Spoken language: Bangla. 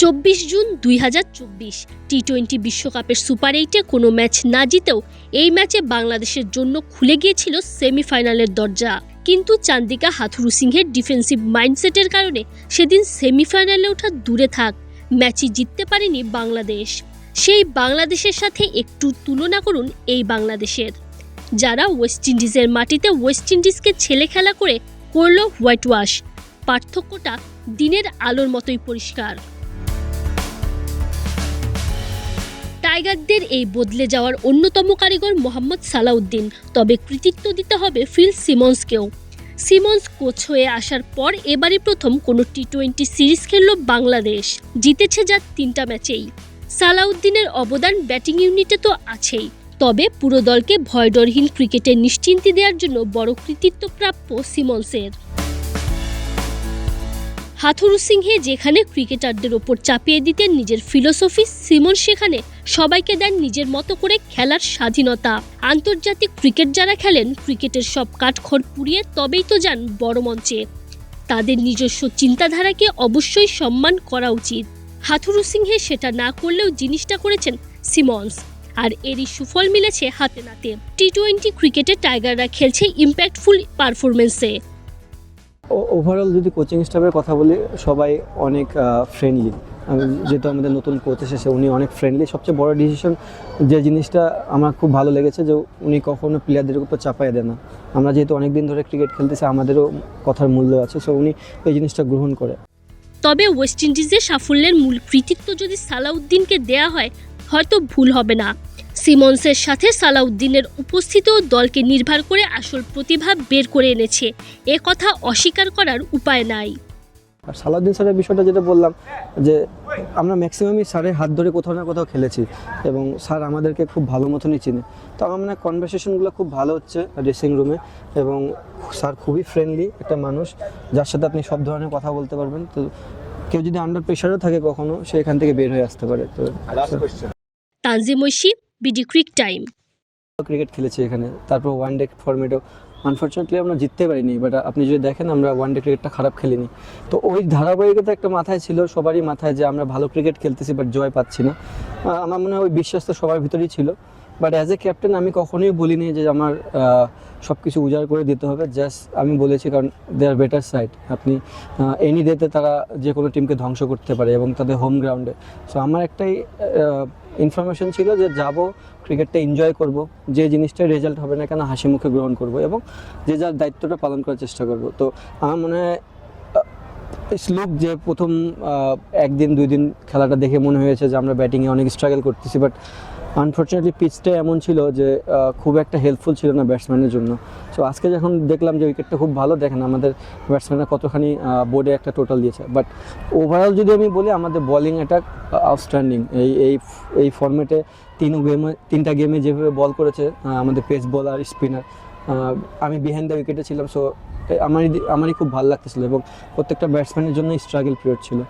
চব্বিশ জুন দুই হাজার চব্বিশ টি টোয়েন্টি বিশ্বকাপের সুপার এইটে কোনো ম্যাচ না জিতেও এই ম্যাচে বাংলাদেশের জন্য খুলে গিয়েছিল সেমিফাইনালের দরজা। কিন্তু চান্দিকা হাথুরু সিংহের ডিফেন্সিভ মাইন্ডসেটের কারণে সেদিন সেমিফাইনালে ওঠা দূরে থাক, ম্যাচই জিততে পারেনি বাংলাদেশ। সেই বাংলাদেশের সাথে একটু তুলনা করুন এই বাংলাদেশের। যারা ওয়েস্ট ইন্ডিজের মাটিতে ওয়েস্ট ইন্ডিজকে ছেলে খেলা করে করল হোয়াইট ওয়াশ পার্থক্যটা দিনের আলোর মতোই পরিষ্কার। টাইগারদের এই বদলে যাওয়ার অন্যতম কারিগর মোহাম্মদ সালাউদ্দিন। তবে কৃতিত্ব দিতে হবে ফিল সিমন্সকেও। সিমন্স কোচ হয়ে আসার পর এবারই প্রথম কোনো টি টোয়েন্টি সিরিজ খেলল বাংলাদেশ। জিতেছে যা তিনটা ম্যাচেই। সালাউদ্দিনের অবদান ব্যাটিং ইউনিটে তো আছেই। তবে পুরো দলকে ভয়ডরহীন ক্রিকেটে নিশ্চিন্তি দেওয়ার জন্য বড় কৃতিত্ব প্রাপ্য সিমন্সের। হাথুরু সিংহে যেখানে ক্রিকেটারদের ওপর চাপিয়ে দিতেন নিজের ফিলোসফি সিমন সেখানে সবাইকে দেন নিজের মতো করে খেলার স্বাধীনতা। আন্তর্জাতিক ক্রিকেট যারা খেলেন, ক্রিকেটের সব কাঠখড় পুড়িয়ে তবেই তো যান বড় মঞ্চে। তাদের নিজস্ব চিন্তাধারাকে অবশ্যই সম্মান করা উচিত। হাথুরু সিংহে সেটা না করলেও জিনিসটা করেছেন সিমন্স। আর এরই সুফল মিলেছে হাতে নাতে। টি টোয়েন্টি ক্রিকেটে টাইগাররা খেলছে ইম্প্যাক্টফুল পারফরমেন্সে ওভারঅল যদি কোচিং স্টাফের কথা বলি, সবাই অনেক ফ্রেন্ডলি যেহেতু আমাদের নতুন কোচ এসেছে, উনি অনেক ফ্রেন্ডলি সবচেয়ে বড় ডিসিশন যে জিনিসটা আমার খুব ভালো লেগেছে যে উনি কখনো প্লেয়ারদের উপর চাপায় দেয় না। আমরা যেহেতু অনেক দিন ধরে ক্রিকেট খেলতেছি, আমাদেরও কথার মূল্য আছে সো উনি এই জিনিসটা গ্রহণ করে। তবে ওয়েস্ট ইন্ডিজের সাফল্যের মূল কৃতিত্ব যদি সালাউদ্দিনকে দেয়া হয়, হয়তো ভুল হবে না। সিমন্সের সাথে সালাউদ্দিনের উপস্থিতিও দলকে নির্ভর করে আসল প্রতিভা বের করে এনেছে। এ কথা অস্বীকার করার উপায় নাই। আর সালাউদ্দিন স্যারের বিষয়টা যেটা বললাম যে আমরা ম্যাক্সিমামই স্যারের হাত ধরে কোথাও না কোথাও খেলেছি এবং স্যার আমাদেরকে খুব ভালো মতনই চিনে। তো আমার মনে হয় কনভারসেশনগুলো খুব ভালো হচ্ছে ড্রেসিং রুমে এবং স্যার খুবই ফ্রেন্ডলি একটা মানুষ যার সাথে আপনি সব ধরনের কথা বলতে পারবেন। তো কেউ যদি আন্ডার প্রেশারও থাকে কখনো সে এখান থেকে বের হয়ে আসতে পারে। তো Tanzim Oishi BD crick time cricket খেলেছি এখানে তারপর ওয়ান ডে ফর্মেটও আনফর্চুনেটলি আমরা জিততে পারিনি বাট আপনি যদি দেখেন, আমরা ওয়ান ডে ক্রিকেটটা খারাপ খেলিনি। তো ওই ধারাবাহিকতা একটা মাথায় ছিল, সবারই মাথায় যে আমরা ভালো ক্রিকেট খেলতেছি বাট জয় পাচ্ছি না। আমার মনে হয় ওই বিশ্বাস তো সবার ভিতরেই ছিল। বাট অ্যাজ এ ক্যাপ্টেন আমি কখনোই বলিনি যে আমার সব কিছু উজাড় করে দিতে হবে। জাস্ট আমি বলেছি, কারণ দে আর বেটার সাইড আপনি এনি ডেতে তারা যে কোনো টিমকে ধ্বংস করতে পারে এবং তাদের হোম গ্রাউন্ডে সো আমার একটাই ইনফরমেশন ছিল যে যাব, ক্রিকেটটা এনজয় করব, যে জিনিসটা রেজাল্ট হবে না কেন হাসি মুখে গ্রহণ করব এবং যে যার দায়িত্বটা পালন করার চেষ্টা করব। তো আমার মনে হয় স্লোক যে প্রথম একদিন, দুই দিন খেলাটা দেখে মনে হয়েছে যে আমরা ব্যাটিংয়ে অনেক স্ট্রাগল করতেছি বাট আনফর্চুনেটলি পিচটা এমন ছিল যে খুব একটা হেল্পফুল ছিল না ব্যাটসম্যানের জন্য। সো আজকে যখন দেখলাম যে উইকেটটা খুব ভালো, দেখেন আমাদের ব্যাটসম্যানরা কতখানি বোর্ডে একটা টোটাল দিয়েছে। বাট ওভারঅল যদি আমি বলি, আমাদের বোলিং অ্যাটাক আউটস্ট্যান্ডিং এই এই এই ফর্মেটে তিন গেমে তিনটা গেমে যেভাবে বল করেছে আমাদের পেস বলার স্পিনার আমি বিহাইন্ড দ্য উইকেটে ছিলাম। সো আমারই আমারই খুব ভালো লাগতেছিল এবং প্রত্যেকটা ব্যাটসম্যানের জন্য স্ট্রাগল পিরিয়ড ছিল।